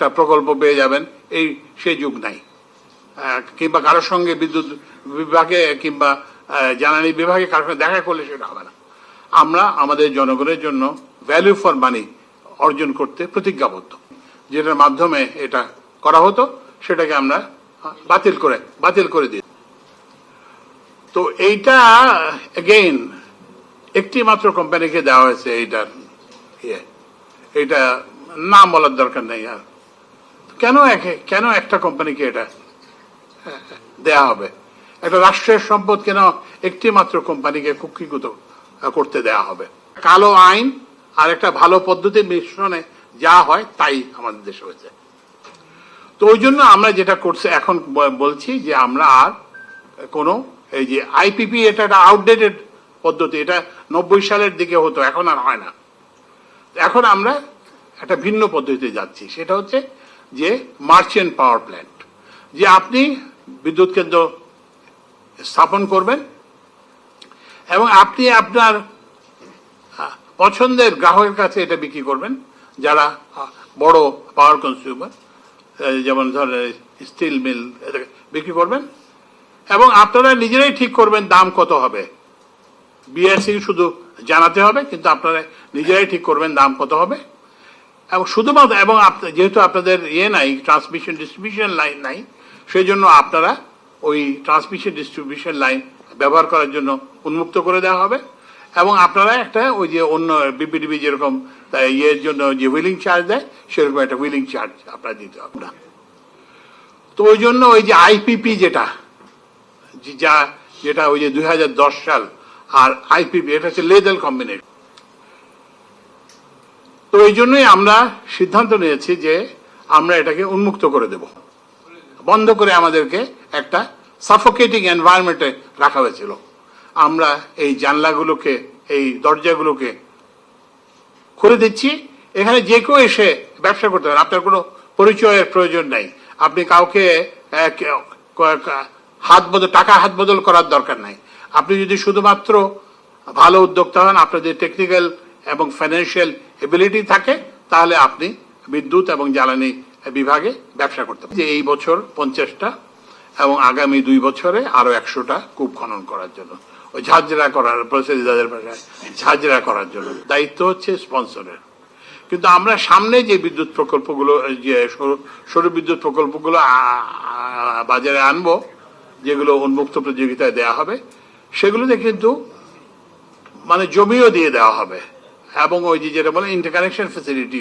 একটা প্রকল্প পেয়ে যাবেন, এই সেই যুগ নাই। কিংবা কারোর সঙ্গে বিদ্যুৎ বিভাগে কিংবা জ্বালানি বিভাগে কারোর সঙ্গে দেখা করলে সেটা হবে না। আমরা আমাদের জনগণের জন্য ভ্যালু ফর মানি অর্জন করতে প্রতিজ্ঞাবদ্ধ। যেটার মাধ্যমে এটা করা হতো, সেটাকে আমরা বাতিল করে বাতিল করে দিই। তো এইটা এগেইন একটি মাত্র কোম্পানিকে দেওয়া হয়েছে এইটার ইয়ে। এটা নাম বলার দরকার নেই আর। কেন একে, কেন একটা কোম্পানিকে এটা দেয়া হবে? একটা রাষ্ট্রের সম্পদ কেন একটি মাত্র কোম্পানিকে কুক্ষিগত করতে দেয়া হবে? কালো আইন আর একটা ভালো পদ্ধতির মিশ্রণে যা হয় তাই আমাদের দেশে হয়েছে। তো ওই জন্য আমরা যেটা করছে, এখন বলছি যে আমরা আর কোনো, এই যে আইপিপি এটা একটা আউটডেটেড পদ্ধতি, এটা নব্বই সালের দিকে হতো, এখন আর হয় না। এখন আমরা একটা ভিন্ন পদ্ধতিতে যাচ্ছি, সেটা হচ্ছে যে মার্চেন্ট পাওয়ার প্ল্যান্ট, যে আপনি বিদ্যুৎ কেন্দ্র স্থাপন করবেন এবং আপনি আপনার পছন্দের গ্রাহকের কাছে এটা বিক্রি করবেন, যারা বড় পাওয়ার কনজিউমার যেমন ধরেন স্টিল মিল বিক্রি করবেন এবং আপনারা নিজেরাই ঠিক করবেন দাম কত হবে। বিএসসি শুধু জানাতে হবে, কিন্তু আপনারা নিজেরাই ঠিক করবেন দাম কত হবে। এবং শুধুমাত্র, এবং যেহেতু আপনাদের ইয়ে নাই ট্রান্সমিশন ডিস্ট্রিবিউশন লাইন নাই সেই জন্য আপনারা ওই ট্রান্সমিশন ডিস্ট্রিবিউশন লাইন ব্যবহার করার জন্য উন্মুক্ত করে দেওয়া হবে। এবং আপনারা একটা ওই যে অন্য বিপিডিবি যেরকম ইয়ের জন্য যে হুইলিং চার্জ দেয়, সেরকম একটা হুইলিং চার্জ আপনারা দিতে হবে। না তো ওই জন্য ওই যে আইপিপি যেটা, যা যেটা ওই যে দুই হাজার দশ সাল, আর আইপিপি এটা হচ্ছে লেদাল কম্বিনেশন। তো এই জন্যই আমরা সিদ্ধান্ত নিয়েছি যে আমরা এটাকে উন্মুক্ত করে দেব। বন্ধ করে আমাদেরকে একটা সাফোকেটিং এনভায়রনমেন্টে রাখা হয়েছিল। আমরা এই জানলাগুলোকে, এই দরজাগুলোকে খুলে দিচ্ছি। এখানে যে কেউ এসে ব্যবসা করতে পারেন আপনার কোনো পরিচয়ের প্রয়োজন নাই। আপনি কাউকে হাত বদল, টাকা হাত বদল করার দরকার নাই। আপনি যদি শুধুমাত্র ভালো উদ্যোক্তা হন, আপনাদের টেকনিক্যাল এবং ফাইন্যান্সিয়াল এবিলিটি থাকে, তাহলে আপনি বিদ্যুৎ এবং জ্বালানি বিভাগে ব্যবসা করতে পারেন। যে এই বছর পঞ্চাশটা এবং আগামী দুই বছরে আরও একশোটা কূপ খনন করার জন্য। ওই ঝাঁঝরা করার ভাষায় ঝাঁঝরা করার জন্য। দায়িত্ব হচ্ছে স্পন্সরের কিন্তু আমরা সামনে যে বিদ্যুৎ প্রকল্পগুলো যে সৌর- বিদ্যুৎ প্রকল্পগুলো বাজারে আনব, যেগুলো উন্মুক্ত প্রতিযোগিতায় দেয়া হবে, সেগুলোতে কিন্তু মানে জমিও দিয়ে দেওয়া হবে। এবং ওই যে যেটা বলে ইন্টারকানেকশন ফেসিলিটি